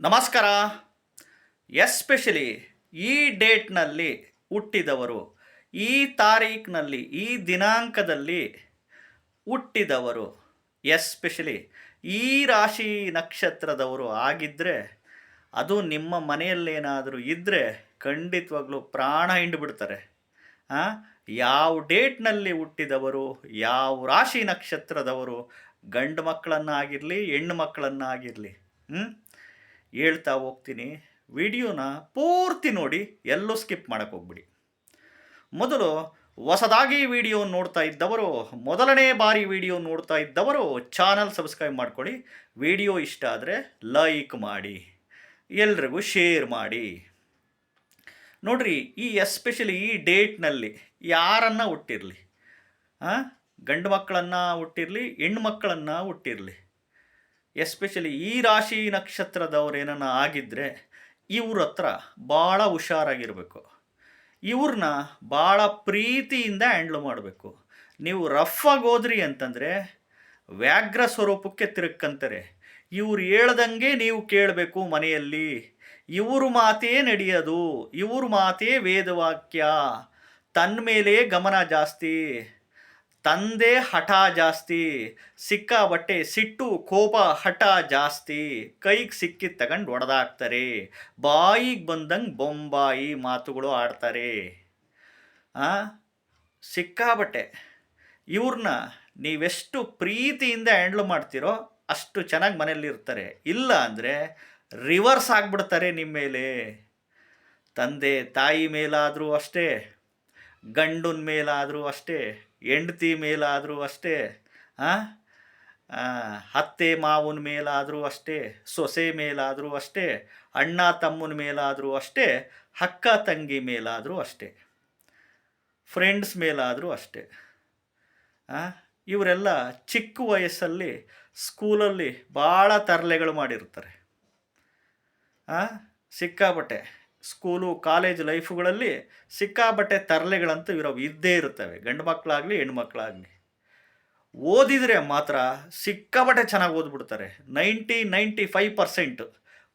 ನಮಸ್ಕಾರ. ಎಸ್ಪೆಷಲಿ ಈ ಡೇಟ್ನಲ್ಲಿ ಹುಟ್ಟಿದವರು, ಈ ತಾರೀಕಿನಲ್ಲಿ ಈ ದಿನಾಂಕದಲ್ಲಿ ಹುಟ್ಟಿದವರು, ಎಸ್ಪೆಷಲಿ ಈ ರಾಶಿ ನಕ್ಷತ್ರದವರು ಆಗಿದ್ದರೆ ಅದು ನಿಮ್ಮ ಮನೆಯಲ್ಲೇನಾದರೂ ಇದ್ದರೆ ಖಂಡಿತವಾಗ್ಲೂ ಪ್ರಾಣ ಹಿಂಡುಬಿಡ್ತಾರೆ ಯಾವ ಡೇಟ್ನಲ್ಲಿ ಹುಟ್ಟಿದವರು, ಯಾವ ರಾಶಿ ನಕ್ಷತ್ರದವರು ಗಂಡು ಮಕ್ಕಳನ್ನಾಗಿರಲಿ, ಹೆಣ್ಣು ಮಕ್ಕಳನ್ನಾಗಿರಲಿ ಹ್ಞೂ ಹೇಳ್ತಾ ಹೋಗ್ತೀನಿ. ವಿಡಿಯೋನ ಪೂರ್ತಿ ನೋಡಿ, ಎಲ್ಲೂ ಸ್ಕಿಪ್ ಮಾಡೋಕ್ಕೆ ಹೋಗ್ಬಿಡಿ. ಮೊದಲು ಹೊಸದಾಗಿ ವಿಡಿಯೋ ನೋಡ್ತಾ ಇದ್ದವರು, ಮೊದಲನೇ ಬಾರಿ ವಿಡಿಯೋ ನೋಡ್ತಾ ಇದ್ದವರು ಚಾನಲ್ ಸಬ್ಸ್ಕ್ರೈಬ್ ಮಾಡ್ಕೊಳ್ಳಿ. ವಿಡಿಯೋ ಇಷ್ಟ ಆದರೆ ಲೈಕ್ ಮಾಡಿ, ಎಲ್ರಿಗೂ ಶೇರ್ ಮಾಡಿ. ನೋಡ್ರಿ, ಈ ಎಸ್ಪೆಷಲಿ ಈ ಡೇಟ್ನಲ್ಲಿ ಯಾರನ್ನು ಹುಟ್ಟಿರಲಿ? ಹಾಂ ಗಂಡು ಮಕ್ಕಳನ್ನು ಹುಟ್ಟಿರಲಿ, ಹೆಣ್ಣು ಮಕ್ಕಳನ್ನು ಹುಟ್ಟಿರಲಿ? ಎಸ್ಪೆಷಲಿ ಈ ರಾಶಿ ನಕ್ಷತ್ರದವ್ರೇನ ಆಗಿದ್ದರೆ ಇವ್ರ ಹತ್ರ ಭಾಳ ಹುಷಾರಾಗಿರಬೇಕು. ಇವ್ರನ್ನ ಭಾಳ ಪ್ರೀತಿಯಿಂದ ಹ್ಯಾಂಡ್ಲ್ ಮಾಡಬೇಕು. ನೀವು ರಫ್ ಆಗಿ ಹೋದ್ರಿ ಅಂತಂದರೆ ವ್ಯಾಘ್ರ ಸ್ವರೂಪಕ್ಕೆ ತಿರುಕ್ಕಂತಾರೆ. ಇವ್ರು ಹೇಳ್ದಂಗೆ ನೀವು ಕೇಳಬೇಕು ಮನೆಯಲ್ಲಿ. ಇವ್ರ ಮಾತೇ ನಡೆಯೋದು. ಇವ್ರ ಮಾತೇ ವೇದವಾಕ್ಯ. ತನ್ನ ಮೇಲೆ ಗಮನ ಜಾಸ್ತಿ. ತಂದೆ ಹಠ ಜಾಸ್ತಿ ಸಿಕ್ಕಾಬಟ್ಟೆ ಸಿಟ್ಟು, ಕೋಪ ಹಠ ಜಾಸ್ತಿ. ಕೈಗೆ ಸಿಕ್ಕಿದ್ ತಗೊಂಡು ಒಡೆದಾಕ್ತಾರೆ. ಬಾಯಿಗೆ ಬಂದಂಗೆ ಬೊಂಬಾಯಿ ಮಾತುಗಳು ಆಡ್ತಾರೆ. ಆ? ಸಿಕ್ಕಾಬಟ್ಟೆ ಇವ್ರನ್ನ ನೀವೆಷ್ಟು ಪ್ರೀತಿಯಿಂದ ಹ್ಯಾಂಡ್ಲ್ ಮಾಡ್ತೀರೋ ಅಷ್ಟು ಚೆನ್ನಾಗಿ ಮನೇಲಿರ್ತಾರೆ ಇಲ್ಲ ಅಂದರೆ ರಿವರ್ಸ್ ಆಗಿಬಿಡ್ತಾರೆ ನಿಮ್ಮ ಮೇಲೆ. ತಂದೆ ತಾಯಿ ಮೇಲಾದರೂ ಅಷ್ಟೇ, ಗಂಡನ ಮೇಲಾದರೂ ಅಷ್ಟೇ. ಹೆಂಡತಿ ಮೇಲಾದರೂ ಅಷ್ಟೇ ಅತ್ತೆ ಮಾವನ ಮೇಲಾದರೂ ಅಷ್ಟೇ, ಸೊಸೆ ಮೇಲಾದರೂ ಅಷ್ಟೇ, ಅಣ್ಣ ತಮ್ಮನ ಮೇಲಾದರೂ ಅಷ್ಟೇ, ಅಕ್ಕ ತಂಗಿ ಮೇಲಾದರೂ ಅಷ್ಟೇ ಫ್ರೆಂಡ್ಸ್ ಮೇಲಾದರೂ ಅಷ್ಟೇ? ಇವರೆಲ್ಲ ಚಿಕ್ಕ ವಯಸ್ಸಲ್ಲಿ ಸ್ಕೂಲಲ್ಲಿ ಭಾಳ ತರಲೆಗಳು ಮಾಡಿರ್ತಾರೆ, ಆ? ಸ್ಕೂಲು, ಕಾಲೇಜ್ ಲೈಫುಗಳಲ್ಲಿ ಸಿಕ್ಕಾಬಟ್ಟೆ ತರಲೆಗಳಂತೂ ಇರೋ ಇದ್ದೇ ಇರುತ್ತವೆ. ಗಂಡು ಮಕ್ಕಳಾಗಲಿ ಹೆಣ್ಮಕ್ಳಾಗಲಿ ಓದಿದರೆ ಮಾತ್ರ ಸಿಕ್ಕಾಬಟ್ಟೆ ಚೆನ್ನಾಗಿ ಓದ್ಬಿಡ್ತಾರೆ. ನೈಂಟಿ ನೈಂಟಿ ಫೈವ್ ಪರ್ಸೆಂಟ್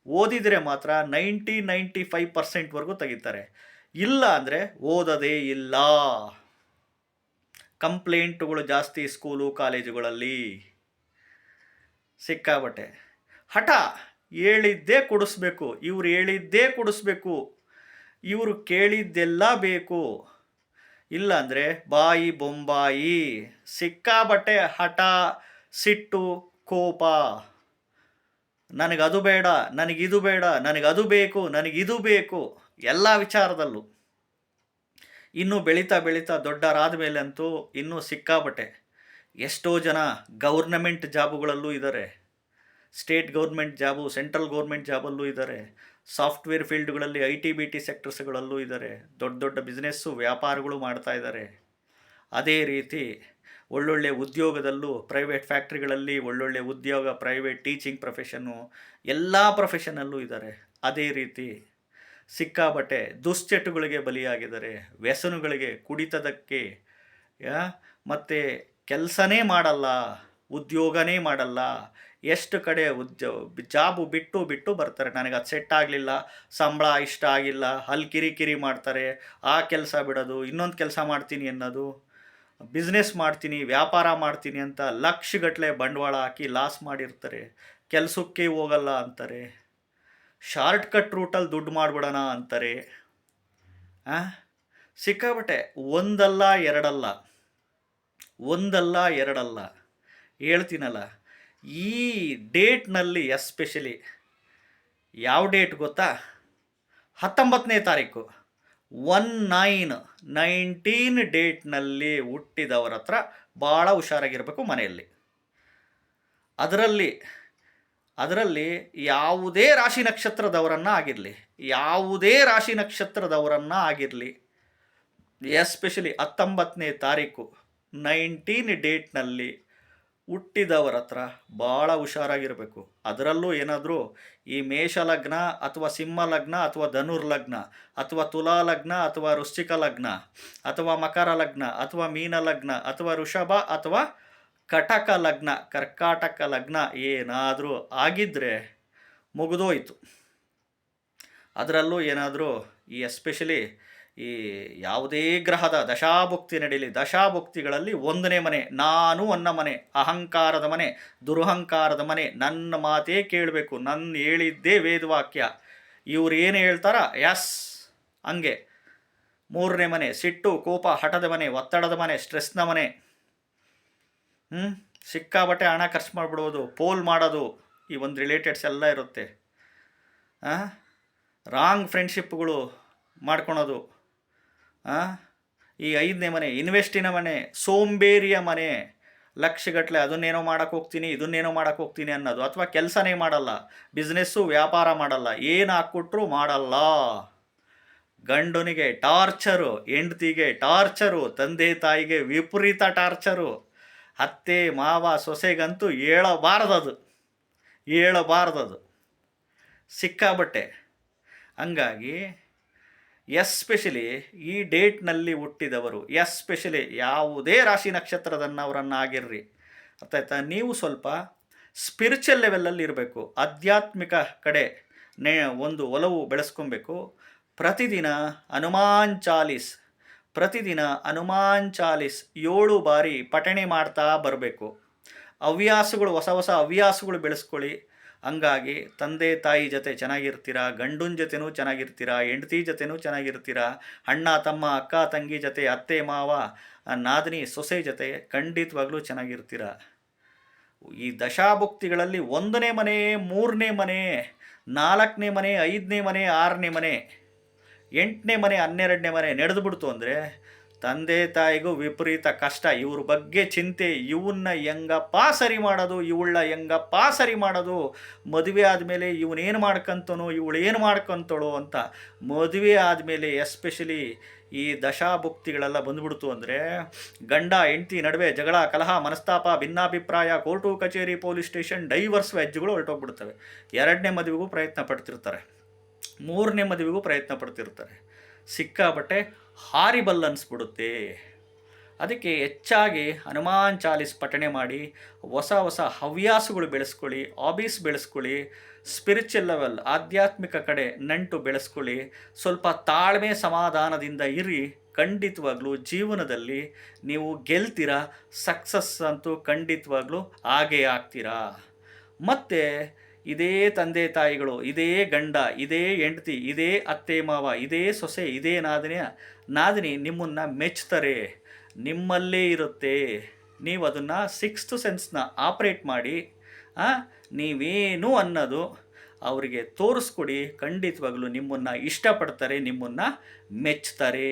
ಓದಿದರೆ ಮಾತ್ರ ನೈಂಟಿ ನೈಂಟಿ ಫೈವ್ ಪರ್ಸೆಂಟ್ವರೆಗೂ ತೆಗಿತಾರೆ. ಇಲ್ಲ ಅಂದರೆ ಓದೋದೇ ಇಲ್ಲ. ಕಂಪ್ಲೇಂಟುಗಳು ಜಾಸ್ತಿ ಸ್ಕೂಲು, ಕಾಲೇಜುಗಳಲ್ಲಿ. ಸಿಕ್ಕಾಬಟ್ಟೆ ಹಠ! ಹೇಳಿದ್ದೇ ಕೊಡಿಸ್ಬೇಕು, ಇವ್ರು ಹೇಳಿದ್ದೇ ಕೊಡಿಸ್ಬೇಕು, ಇವರು ಕೇಳಿದ್ದೆಲ್ಲ ಬೇಕು. ಇಲ್ಲಾಂದರೆ ಬಾಯಿ ಬೊಂಬಾಯಿ ಸಿಕ್ಕಾಬಟ್ಟೆ ಹಠ, ಸಿಟ್ಟು, ಕೋಪ. ನನಗದು ಬೇಡ, ನನಗಿದು ಬೇಡ, ನನಗದು ಬೇಕು, ನನಗಿದು ಬೇಕು. ಎಲ್ಲ ವಿಚಾರದಲ್ಲೂ. ಇನ್ನು ಬೆಳೀತಾ ಬೆಳೀತಾ ದೊಡ್ಡರಾದ ಮೇಲೆ ಅಂತೂ ಇನ್ನೂ ಸಿಕ್ಕಾಬಟ್ಟೆ ಎಷ್ಟೋ ಜನ ಗೌರ್ನಮೆಂಟ್ ಜಾಬುಗಳಲ್ಲೂ ಇದ್ದಾರೆ. State government job, central government ಜಾಬಲ್ಲೂ ಇದ್ದಾರೆ ಸಾಫ್ಟ್ವೇರ್ ಫೀಲ್ಡ್ಗಳಲ್ಲಿ ಐ ಟಿ, ಬಿ ಟಿ ಸೆಕ್ಟರ್ಸ್ಗಳಲ್ಲೂ ಇದ್ದಾರೆ ದೊಡ್ಡ ದೊಡ್ಡ ಬಿಸ್ನೆಸ್ಸು ವ್ಯಾಪಾರಗಳು ಮಾಡ್ತಾ ಇದ್ದಾರೆ ಅದೇ ರೀತಿ ಒಳ್ಳೊಳ್ಳೆ ಉದ್ಯೋಗದಲ್ಲೂ ಪ್ರೈವೇಟ್ ಫ್ಯಾಕ್ಟ್ರಿಗಳಲ್ಲಿ ಒಳ್ಳೊಳ್ಳೆ ಉದ್ಯೋಗ, ಪ್ರೈವೇಟ್ ಟೀಚಿಂಗ್ ಪ್ರೊಫೆಷನ್ನು ಎಲ್ಲ ಪ್ರೊಫೆಷನಲ್ಲೂ ಇದ್ದಾರೆ ಅದೇ ರೀತಿ ಸಿಕ್ಕಾಬಟ್ಟೆ ದುಶ್ಚಟುಗಳಿಗೆ ಬಲಿಯಾಗಿದ್ದಾರೆ. ವ್ಯಸನಗಳಿಗೆ ಕುಡಿತದಕ್ಕೆ ಮತ್ತು ಕೆಲಸನೇ ಮಾಡಲ್ಲ, ಉದ್ಯೋಗನೇ ಮಾಡಲ್ಲ ಎಷ್ಟು ಕಡೆ ಉದ್ಯ ಜಾಬು ಬಿಟ್ಟು ಬಿಟ್ಟು ಬರ್ತಾರೆ. ನನಗೆ ಅದು ಸೆಟ್ ಆಗಲಿಲ್ಲ, ಸಂಬಳ ಇಷ್ಟ ಆಗಿಲ್ಲ, ಅಲ್ಲಿ ಕಿರಿಕಿರಿ ಮಾಡ್ತಾರೆ, ಆ ಕೆಲಸ ಬಿಡೋದು, ಇನ್ನೊಂದು ಕೆಲಸ ಮಾಡ್ತೀನಿ ಅನ್ನೋದು ಬಿಸ್ನೆಸ್ ಮಾಡ್ತೀನಿ, ವ್ಯಾಪಾರ ಮಾಡ್ತೀನಿ ಅಂತ ಲಕ್ಷಗಟ್ಟಲೆ ಬಂಡವಾಳ ಹಾಕಿ ಲಾಸ್ ಮಾಡಿರ್ತಾರೆ. ಕೆಲಸಕ್ಕೆ ಹೋಗಲ್ಲ ಅಂತಾರೆ. ಶಾರ್ಟ್ ಕಟ್ ರೂಟಲ್ಲಿ ದುಡ್ಡು ಮಾಡಿಬಿಡೋಣ ಅಂತಾರೆ? ಸಿಕ್ಕಾಬಟ್ಟೆ ಒಂದಲ್ಲ ಎರಡಲ್ಲ. ಒಂದಲ್ಲ ಎರಡಲ್ಲ. ಹೇಳ್ತೀನಲ್ಲ. ಈ ಡೇಟ್ನಲ್ಲಿ ಎಸ್ಪೆಷಲಿ ಯಾವ ಡೇಟ್ ಗೊತ್ತಾ? ಹತ್ತೊಂಬತ್ತನೇ ತಾರೀಕು. ಒನ್ ನೈನ್ ನೈನ್ಟೀನ್ ಡೇಟ್ನಲ್ಲಿ ಹುಟ್ಟಿದವರ ಹತ್ರ ಭಾಳ ಹುಷಾರಾಗಿರಬೇಕು ಮನೆಯಲ್ಲಿ. ಅದರಲ್ಲಿ ಅದರಲ್ಲಿ ಯಾವುದೇ ರಾಶಿ ನಕ್ಷತ್ರದವರನ್ನು ಆಗಿರಲಿ, ಯಾವುದೇ ರಾಶಿ ನಕ್ಷತ್ರದವರನ್ನು ಆಗಿರಲಿ, ಎಸ್ಪೆಷಲಿ ಹತ್ತೊಂಬತ್ತನೇ ತಾರೀಕು ನೈನ್ಟೀನ್ ಡೇಟ್ನಲ್ಲಿ ಹುಟ್ಟಿದವರ ಹತ್ರ ಭಾಳ ಹುಷಾರಾಗಿರಬೇಕು. ಅದರಲ್ಲೂ ಏನಾದರೂ ಈ ಮೇಷ ಲಗ್ನ ಅಥವಾ ಸಿಂಹ ಲಗ್ನ ಅಥವಾ ಧನುರ್ ಲಗ್ನ ಅಥವಾ ತುಲಾ ಲಗ್ನ ಅಥವಾ ವೃಶ್ಚಿಕ ಲಗ್ನ ಅಥವಾ ಮಕರ ಲಗ್ನ ಅಥವಾ ಮೀನ ಲಗ್ನ ಅಥವಾ ಋಷಭ ಅಥವಾ ಕಟಕ ಲಗ್ನ ಕರ್ಕಾಟಕ ಲಗ್ನ ಏನಾದರೂ ಆಗಿದ್ದರೆ ಮುಗಿದೋಯಿತು. ಅದರಲ್ಲೂ ಏನಾದರೂ ಈ ಎಸ್ಪೆಷಲಿ ಈ ಯಾವುದೇ ಗ್ರಹದ ದಶಾಭುಕ್ತಿ ನಡೀಲಿ ದಶಾಭುಕ್ತಿಗಳಲ್ಲಿ ಒಂದನೇ ಮನೆ, ನಾನು ಅನ್ನ ಮನೆ, ಅಹಂಕಾರದ ಮನೆ, ದುರಹಂಕಾರದ ಮನೆ, ನನ್ನ ಮಾತೇ ಕೇಳಬೇಕು ನನ್ನ ಹೇಳಿದ್ದೇ ವೇದವಾಕ್ಯ. ಇವ್ರು ಏನು ಹೇಳ್ತಾರ? ಎಸ್ ಹಂಗೆ. ಮೂರನೇ ಮನೆ, ಸಿಟ್ಟು, ಕೋಪ, ಹಠದ ಮನೆ, ಒತ್ತಡದ ಮನೆ, ಸ್ಟ್ರೆಸ್ನ ಮನೆ. ಹ್ಞೂ ಸಿಕ್ಕಾಬಟ್ಟೆ ಹಣ ಖರ್ಚು ಮಾಡಿಬಿಡೋದು, ಪೋಲ್ ಮಾಡೋದು, ಈ ಒಂದು ರಿಲೇಟೆಡ್ಸ್ ಎಲ್ಲ ಇರುತ್ತೆ. ರಾಂಗ್ ಫ್ರೆಂಡ್ಶಿಪ್ಗಳು ಮಾಡ್ಕೊಳೋದು. ಈ ಐದನೇ ಮನೆ ಇನ್ವೆಸ್ಟಿನ ಮನೆ, ಸೋಂಬೇರಿಯ ಮನೆ. ಲಕ್ಷಗಟ್ಟಲೆ ಅದನ್ನೇನೋ ಮಾಡೋಕ್ಕೆ ಹೋಗ್ತೀನಿ, ಇದನ್ನೇನೋ ಮಾಡೋಕ್ಕೆ ಹೋಗ್ತೀನಿ ಅನ್ನೋದು. ಅಥವಾ ಕೆಲಸನೇ ಮಾಡಲ್ಲ ಬಿಸ್ನೆಸ್ಸು ವ್ಯಾಪಾರ ಮಾಡಲ್ಲ, ಏನು ಹಾಕ್ಕೊಟ್ರು ಮಾಡಲ್ಲ. ಗಂಡನಿಗೆ ಟಾರ್ಚರು, ಹೆಂಡ್ತಿಗೆ ಟಾರ್ಚರು, ತಂದೆ ತಾಯಿಗೆ ವಿಪರೀತ ಟಾರ್ಚರು. ಅತ್ತೆ, ಮಾವ, ಸೊಸೆಗಂತೂ ಹೇಳಬಾರ್ದದು ಹೇಳಬಾರ್ದದು. ಸಿಕ್ಕಾಬಟ್ಟೆ. ಹಂಗಾಗಿ ಎಸ್ಪೆಷಲಿ ಈ ಡೇಟ್ನಲ್ಲಿ ಹುಟ್ಟಿದವರು ಎಸ್ಪೆಷಲಿ ಯಾವುದೇ ರಾಶಿ ನಕ್ಷತ್ರದನ್ನವರನ್ನಾಗಿರ್ರಿ ಅರ್ಥಾಯ್ತಾ? ನೀವು ಸ್ವಲ್ಪ ಸ್ಪಿರಿಚುವಲ್ ಲೆವೆಲಲ್ಲಿ ಇರಬೇಕು. ಆಧ್ಯಾತ್ಮಿಕ ಕಡೆ ನೇ ಒಂದು ಒಲವು ಬೆಳೆಸ್ಕೊಬೇಕು. ಪ್ರತಿದಿನ ಹನುಮಾನ್ ಚಾಲೀಸ್, ಪ್ರತಿದಿನ ಹನುಮಾನ್ ಚಾಲೀಸ್ ಏಳು ಬಾರಿ ಪಠಣೆ ಮಾಡ್ತಾ ಬರಬೇಕು. ಹವ್ಯಾಸಗಳು, ಹೊಸ ಹೊಸ ಹವ್ಯಾಸಗಳು ಬೆಳೆಸ್ಕೊಳ್ಳಿ. ಹಂಗಾಗಿ ತಂದೆ ತಾಯಿ ಜೊತೆ ಚೆನ್ನಾಗಿರ್ತೀರಾ, ಗಂಡನ ಜೊತೆನೂ ಚೆನ್ನಾಗಿರ್ತೀರಾ, ಹೆಂಡತಿ ಜೊತೆನೂ ಚೆನ್ನಾಗಿರ್ತೀರಾ, ಅಣ್ಣ, ತಮ್ಮ, ಅಕ್ಕ, ತಂಗಿ ಜೊತೆ, ಅತ್ತೆ, ಮಾವ ನಾದಿನಿ, ಸೊಸೆ ಜೊತೆ ಖಂಡಿತವಾಗ್ಲೂ ಚೆನ್ನಾಗಿರ್ತೀರ? ಈ ದಶಾಭುಕ್ತಿಗಳಲ್ಲಿ ಒಂದನೇ ಮನೆ, ಮೂರನೇ ಮನೆ, ನಾಲ್ಕನೇ ಮನೆ, ಐದನೇ ಮನೆ, ಆರನೇ ಮನೆ, ಎಂಟನೇ ಮನೆ, ಹನ್ನೆರಡನೇ ಮನೆ ನಡೆದು ಬಿಡ್ತು ಅಂದರೆ ತಂದೆ ತಾಯಿಗೂ ವಿಪರೀತ ಕಷ್ಟ. ಇವ್ರ ಬಗ್ಗೆ ಚಿಂತೆ, ಇವನ್ನ ಹೆಂಗಪ್ಪ ಸರಿ ಮಾಡೋದು? ಇವಳ ಹೆಂಗಪ್ಪ ಸರಿ ಮಾಡೋದು? ಮದುವೆ ಆದಮೇಲೆ ಇವನೇನು ಮಾಡ್ಕೊಂತನೋ, ಇವಳು ಏನು ಮಾಡ್ಕೊಂತಳು ಅಂತ. ಮದುವೆ ಆದಮೇಲೆ ಎಸ್ಪೆಷಲಿ ಈ ದಶಾಭುಕ್ತಿಗಳೆಲ್ಲ ಬಂದ್ಬಿಡ್ತು ಅಂದರೆ, ಗಂಡ, ಹೆಂಡತಿ ನಡುವೆ ಜಗಳ, ಕಲಹ, ಮನಸ್ತಾಪ, ಭಿನ್ನಾಭಿಪ್ರಾಯ, ಕೋರ್ಟು, ಕಚೇರಿ, ಪೊಲೀಸ್ ಸ್ಟೇಷನ್, ಡೈವರ್ಸ್ ವ್ಯಾಜ್ಯಗಳು ಹೊರಟೋಗ್ಬಿಡ್ತವೆ. ಎರಡನೇ ಮದುವೆಗೂ ಪ್ರಯತ್ನ ಪಡ್ತಿರ್ತಾರೆ. ಮೂರನೇ ಮದುವೆಗೂ ಪ್ರಯತ್ನ ಪಡ್ತಿರ್ತಾರೆ. ಸಿಕ್ಕಾಬಟ್ಟೆ ಹಾರಿಬಲ್ ಬಿಡುತ್ತೆ ಅದಕ್ಕೆ ಹೆಚ್ಚಾಗಿ ಹನುಮಾನ್ ಚಾಲೀಸ್ ಪಠಣೆ ಮಾಡಿ, ಹೊಸ ಹೊಸ ಹವ್ಯಾಸಗಳು ಬೆಳೆಸ್ಕೊಳ್ಳಿ ಹಾಬೀಸ್ ಬೆಳೆಸ್ಕೊಳ್ಳಿ ಸ್ಪಿರಿಚುವಲ್ ಲೆವೆಲ್ ಆಧ್ಯಾತ್ಮಿಕ ಕಡೆ ನಂಟು ಬೆಳೆಸ್ಕೊಳ್ಳಿ, ಸ್ವಲ್ಪ ತಾಳ್ಮೆ ಸಮಾಧಾನದಿಂದ ಇರಿ. ಖಂಡಿತವಾಗ್ಲೂ ಜೀವನದಲ್ಲಿ ನೀವು ಗೆಲ್ತೀರಾ ಸಕ್ಸಸ್ ಅಂತೂ ಖಂಡಿತವಾಗ್ಲೂ ಹಾಗೇ ಆಗ್ತೀರಾ. ಮತ್ತು ಇದೇ ತಂದೆ ತಾಯಿಗಳು, ಇದೇ ಗಂಡ, ಇದೇ ಹೆಂಡತಿ, ಇದೇ ಅತ್ತೆ ಮಾವ, ಇದೇ ಸೊಸೆ, ಇದೇ ನಾದಿನಿಯ ನಾದಿನಿ ನಿಮ್ಮನ್ನು ಮೆಚ್ತಾರೆ, ನಿಮ್ಮಲ್ಲೇ ಇರುತ್ತೆ. ನೀವು ಅದನ್ನು ಸಿಕ್ಸ್ತ್ ಸೆನ್ಸ್ನ ಆಪ್ರೇಟ್ ಮಾಡಿ ನೀವೇನು ಅನ್ನೋದು ಅವರಿಗೆ ತೋರಿಸ್ಕೊಡಿ. ಖಂಡಿತವಾಗಲೂ ನಿಮ್ಮನ್ನು ಇಷ್ಟಪಡ್ತಾರೆ, ನಿಮ್ಮನ್ನು ಮೆಚ್ತಾರೆ.